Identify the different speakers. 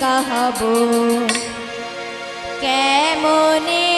Speaker 1: কাহব? কেমনে